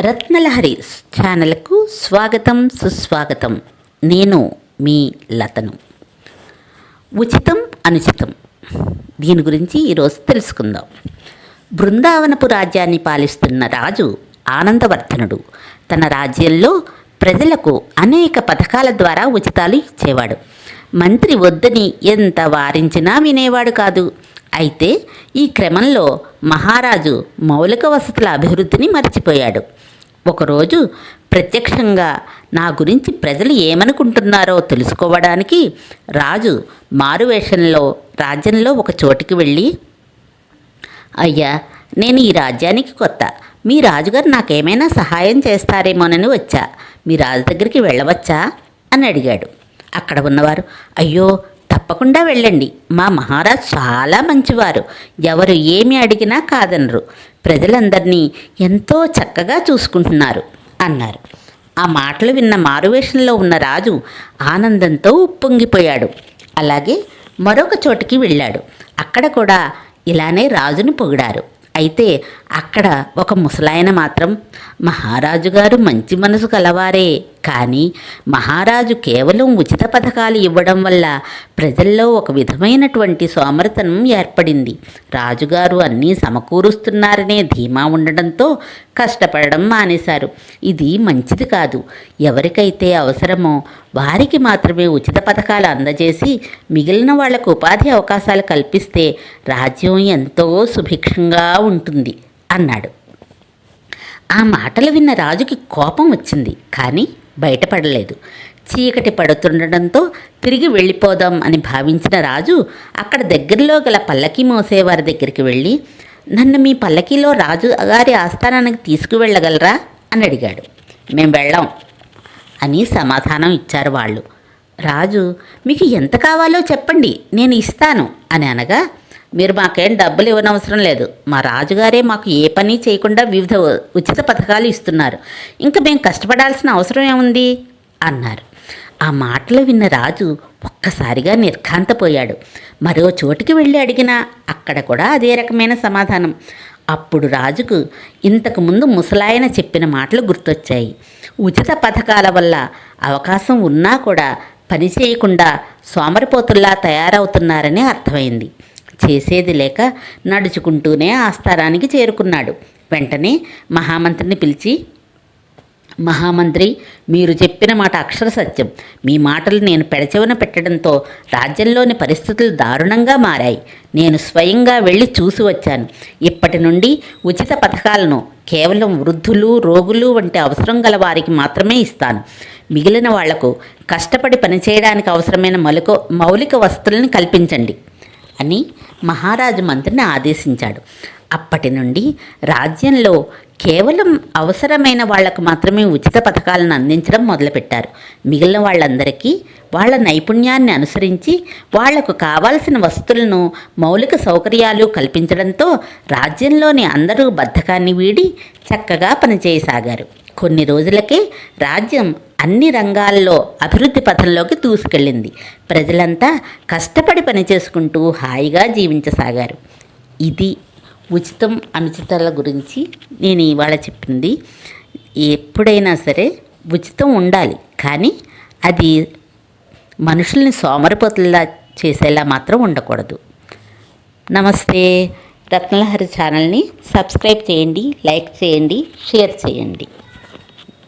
రత్నలహరి ఛానల్కు స్వాగతం సుస్వాగతం. నేను మీ లతను. ఉచితం అనుచితం? దీని గురించి ఈరోజు తెలుసుకుందాం. బృందావనపు రాజ్యాన్ని పాలిస్తున్న రాజు ఆనందవర్ధనుడు. తన రాజ్యంలో ప్రజలకు అనేక పథకాల ద్వారా ఉచితాలు ఇచ్చేవాడు. మంత్రి వద్దని ఎంత వారించినా వినేవాడు కాదు. అయితే ఈ క్రమంలో మహారాజు మౌలిక వసతుల అభివృద్ధిని మర్చిపోయాడు. ఒకరోజు ప్రత్యక్షంగా నా గురించి ప్రజలు ఏమనుకుంటున్నారో తెలుసుకోవడానికి రాజు మారువేషంలో రాజ్యంలో ఒక చోటికి వెళ్ళి అయ్యా నేను ఈ రాజ్యానికి కొత్త. మీ రాజుగారు నాకేమైనా సహాయం చేస్తారేమోనని వచ్చా. మీ రాజు దగ్గరికి వెళ్ళవచ్చా? అని అడిగాడు. అక్కడ ఉన్నవారు అయ్యో తప్పకుండా వెళ్ళండి. మా మహారాజ్ చాలా మంచివారు. ఎవరు ఏమి అడిగినా కాదనరు. ప్రజలందరినీ ఎంతో చక్కగా చూసుకుంటున్నారు అన్నారు. ఆ మాటలు విన్న మారువేషంలో ఉన్న రాజు ఆనందంతో ఉప్పొంగిపోయాడు. అలాగే మరొక చోటికి వెళ్ళాడు. అక్కడ కూడా ఇలానే రాజుని పొగిడారు. అయితే అక్కడ ఒక ముసలాయన మాత్రం మహారాజు గారు మంచి మనసు కలవారే కానీ మహారాజు కేవలం ఉచిత పథకాలు ఇవ్వడం వల్ల ప్రజల్లో ఒక విధమైనటువంటి సోమరతనం ఏర్పడింది. రాజుగారు అన్నీ సమకూరుస్తున్నారనే ధీమా ఉండడంతో కష్టపడడం మానేశారు. ఇది మంచిది కాదు. ఎవరికైతే అవసరమో వారికి మాత్రమే ఉచిత పథకాలు అందజేసి మిగిలిన వాళ్ళకు ఉపాధి అవకాశాలు కల్పిస్తే రాజ్యం ఎంతో సుభిక్షంగా ఉంటుంది అన్నాడు. ఆ మాటలు విన్న రాజుకి కోపం వచ్చింది. కానీ బయటపడలేదు. చీకటి పడుతుండడంతో తిరిగి వెళ్ళిపోదాం అని భావించిన రాజు అక్కడ దగ్గరలో గల పల్లకి మోసేవారి దగ్గరికి వెళ్ళి నన్ను మీ పల్లకీలో రాజు గారి ఆస్థానానికి తీసుకువెళ్ళగలరా? అని అడిగాడు. మేము వెళ్ళాం అని సమాధానం ఇచ్చారు వాళ్ళు. రాజు మీకు ఎంత కావాలో చెప్పండి నేను ఇస్తాను అని అనగా మీరు మాకేం డబ్బులు ఇవ్వనవసరం లేదు. మా రాజుగారే మాకు ఏ పని చేయకుండా వివిధ ఉచిత పథకాలు ఇస్తున్నారు. ఇంకా మేము కష్టపడాల్సిన అవసరం ఏముంది? అన్నారు. ఆ మాటలు విన్న రాజు ఒక్కసారిగా నిర్ఘాంతపోయాడు. మరో చోటికి వెళ్ళి అడిగినా అక్కడ కూడా అదే రకమైన సమాధానం. అప్పుడు రాజుకు ఇంతకుముందు ముసలాయన చెప్పిన మాటలు గుర్తొచ్చాయి. ఉచిత పథకాల వల్ల అవకాశం ఉన్నా కూడా పని చేయకుండా సోమరిపోతుల్లా తయారవుతున్నారని అర్థమైంది. చేసేది లేక నడుచుకుంటూనే ఆ స్థలానికి చేరుకున్నాడు. వెంటనే మహామంత్రిని పిలిచి మహామంత్రి మీరు చెప్పిన మాట అక్షర సత్యం. మీ మాటలు నేను పెడచెవన పెట్టడంతో రాజ్యంలోని పరిస్థితులు దారుణంగా మారాయి. నేను స్వయంగా వెళ్ళి చూసి వచ్చాను. ఇప్పటి నుండి ఉచిత పథకాలను కేవలం వృద్ధులు రోగులు వంటి అవసరం గల వారికి మాత్రమే ఇస్తాను. మిగిలిన వాళ్ళకు కష్టపడి పనిచేయడానికి అవసరమైన మలుక మౌలిక వసతులను కల్పించండి. అని మహారాజు మంత్రిని ఆదేశించాడు. అప్పటి నుండి రాజ్యంలో కేవలం అవసరమైన వాళ్ళకు మాత్రమే ఉచిత పథకాలను అందించడం మొదలుపెట్టారు. మిగిలిన వాళ్ళందరికీ వాళ్ళ నైపుణ్యాన్ని అనుసరించి వాళ్ళకు కావాల్సిన వస్తువులను మౌలిక సౌకర్యాలు కల్పించడంతో రాజ్యంలోని అందరూ బద్ధకాన్ని వీడి చక్కగా పనిచేయసాగారు. కొన్ని రోజులకే రాజ్యం అన్ని రంగాల్లో అభివృద్ధి పథంలోకి దూసుకెళ్ళింది. ప్రజలంతా కష్టపడి పనిచేసుకుంటూ హాయిగా జీవించసాగారు. ఇది ఉచితం అనుచితాల గురించి నేను ఇవాళ చెప్పింది. ఎప్పుడైనా సరే ఉచితం ఉండాలి. కానీ అది మనుషుల్ని సోమరిపోతులా చేసేలా మాత్రం ఉండకూడదు. నమస్తే. రత్నలహరి ఛానల్ని సబ్స్క్రైబ్ చేయండి లైక్ చేయండి షేర్ చేయండి.